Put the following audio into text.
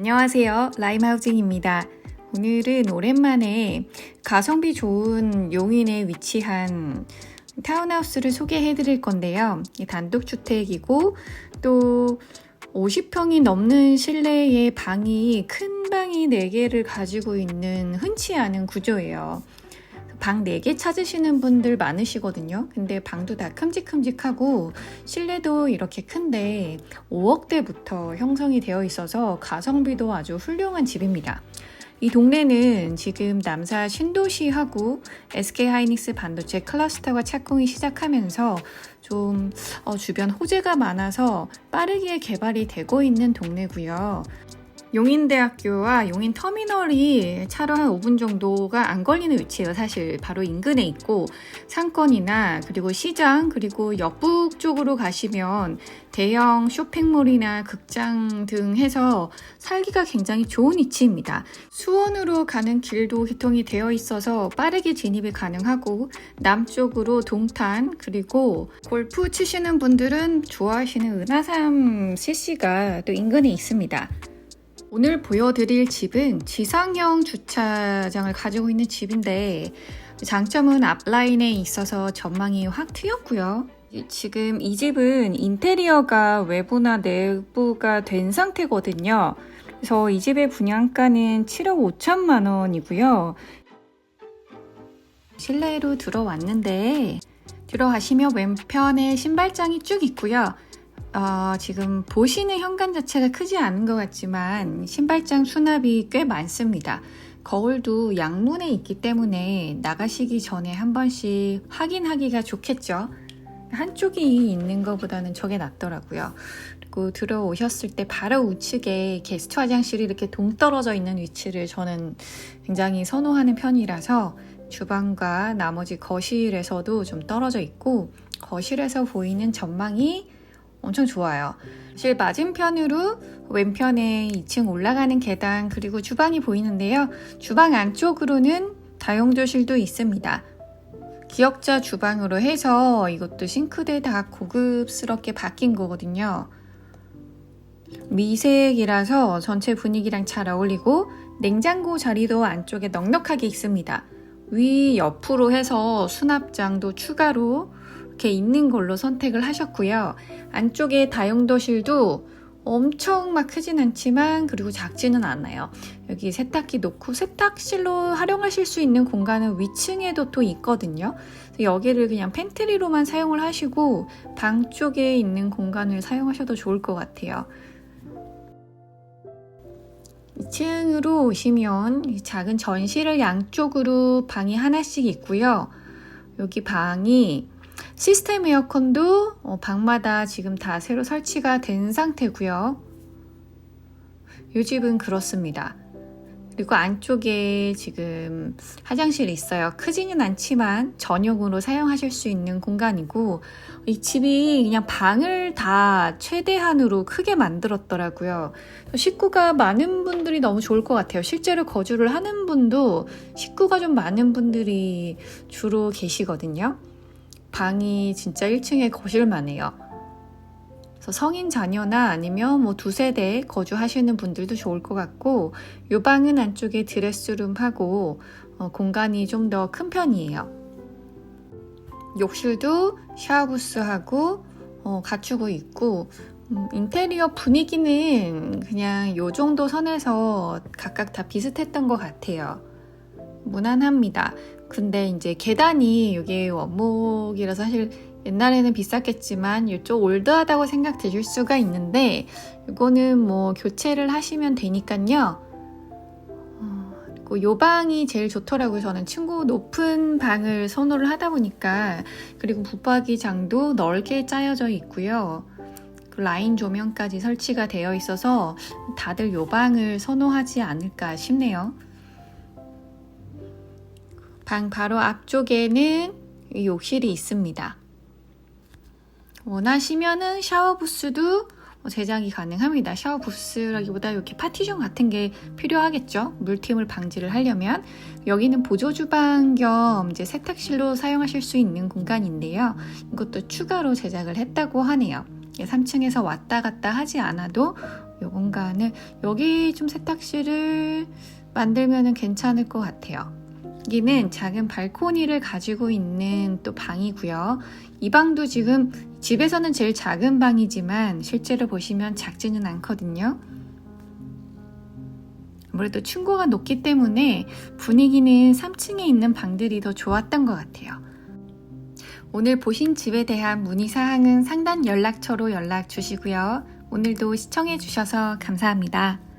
안녕하세요. 라임하우징입니다. 오늘은 오랜만에 가성비 좋은 용인에 위치한 타운하우스를 소개해 드릴 건데요. 이 단독주택이고 또 50평이 넘는 실내의 방이 큰 방이 4개를 가지고 있는 흔치 않은 구조예요. 방 4개 찾으시는 분들 많으시거든요. 근데 방도 다 큼직큼직하고 실내도 이렇게 큰데 5억대부터 형성이 되어 있어서 가성비도 아주 훌륭한 집입니다. 이 동네는 지금 남사 신도시하고 SK 하이닉스 반도체 클러스터가 착공이 시작하면서 좀 어, 주변 호재가 많아서 빠르게 개발이 되고 있는 동네고요. 용인대학교와 용인터미널이 차로 한 5분 정도가 안 걸리는 위치예요. 사실 바로 인근에 있고 상권이나 그리고 시장 그리고 역북 쪽으로 가시면 대형 쇼핑몰이나 극장 등 해서 살기가 굉장히 좋은 위치입니다. 수원으로 가는 길도 개통이 되어 있어서 빠르게 진입이 가능하고 남쪽으로 동탄 그리고 골프 치시는 분들은 좋아하시는 은하삼 CC가 또 인근에 있습니다. 오늘 보여드릴 집은 지상형 주차장을 가지고 있는 집인데 장점은 앞라인에 있어서 전망이 확 트였고요. 지금 이 집은 인테리어가 외부나 내부가 된 상태거든요. 그래서 이 집의 분양가는 7억 5천만 원이고요. 실내로 들어왔는데 들어가시면 왼편에 신발장이 쭉 있고요. 어, 지금 보시는 현관 자체가 크지 않은 것 같지만 신발장 수납이 꽤 많습니다. 거울도 양문에 있기 때문에 나가시기 전에 한 번씩 확인하기가 좋겠죠. 한쪽이 있는 것보다는 저게 낫더라고요. 그리고 들어오셨을 때 바로 우측에 게스트 화장실이 이렇게 동떨어져 있는 위치를 저는 굉장히 선호하는 편이라서 주방과 나머지 거실에서도 좀 떨어져 있고 거실에서 보이는 전망이 엄청 좋아요. 사실 맞은편으로 왼편에 2층 올라가는 계단 그리고 주방이 보이는데요. 주방 안쪽으로는 다용도실도 있습니다. 기역자 주방으로 해서 이것도 싱크대 다 고급스럽게 바뀐 거거든요. 미색이라서 전체 분위기랑 잘 어울리고 냉장고 자리도 안쪽에 넉넉하게 있습니다. 위 옆으로 해서 수납장도 추가로 이렇게 있는 걸로 선택을 하셨고요. 안쪽에 다용도실도 엄청 막 크진 않지만 그리고 작지는 않아요. 여기 세탁기 놓고 세탁실로 활용하실 수 있는 공간은 위층에도 또 있거든요. 여기를 그냥 팬트리로만 사용을 하시고 방 쪽에 있는 공간을 사용하셔도 좋을 것 같아요. 2층으로 오시면 작은 전실을 양쪽으로 방이 하나씩 있고요. 여기 방이 시스템 에어컨도 어, 방마다 지금 다 새로 설치가 된 상태고요. 이 집은 그렇습니다. 그리고 안쪽에 지금 화장실이 있어요. 크지는 않지만 전용으로 사용하실 수 있는 공간이고 이 집이 그냥 방을 다 최대한으로 크게 만들었더라고요. 식구가 많은 분들이 너무 좋을 것 같아요. 실제로 거주를 하는 분도 식구가 좀 많은 분들이 주로 계시거든요. 방이 진짜 1층에 거실만 해요. 그래서 성인 자녀나 아니면 뭐 두세 대 거주하시는 분들도 좋을 것 같고 이 방은 안쪽에 드레스룸하고 어, 공간이 좀 더 큰 편이에요. 욕실도 샤워부스하고 어, 갖추고 있고 음, 인테리어 분위기는 그냥 요 정도 선에서 각각 다 비슷했던 것 같아요. 무난합니다. 근데 이제 계단이 이게 원목이라서 사실 옛날에는 비쌌겠지만 이쪽 올드하다고 생각 되실 수가 있는데 이거는 뭐 교체를 하시면 되니까요. 어, 요 방이 제일 좋더라고요. 저는 층고 높은 방을 선호를 하다 보니까 그리고 붙박이장도 넓게 짜여져 있고요. 그 라인 조명까지 설치가 되어 있어서 다들 요 방을 선호하지 않을까 싶네요. 방 바로 앞쪽에는 욕실이 있습니다. 원하시면은 샤워 부스도 제작이 가능합니다. 샤워 부스라기보다 이렇게 파티션 같은 게 필요하겠죠. 물팀을 방지를 하려면 여기는 보조 주방 겸 이제 세탁실로 사용하실 수 있는 공간인데요. 이것도 추가로 제작을 했다고 하네요. 3층에서 왔다 갔다 하지 않아도 이 공간을 여기 좀 세탁실을 만들면 괜찮을 것 같아요. 여기는 작은 발코니를 가지고 있는 또 방이고요. 이 방도 지금 집에서는 제일 작은 방이지만 실제로 보시면 작지는 않거든요. 아무래도 층고가 높기 때문에 분위기는 3층에 있는 방들이 더 좋았던 것 같아요. 오늘 보신 집에 대한 문의사항은 상단 연락처로 연락 주시고요. 오늘도 시청해주셔서 감사합니다.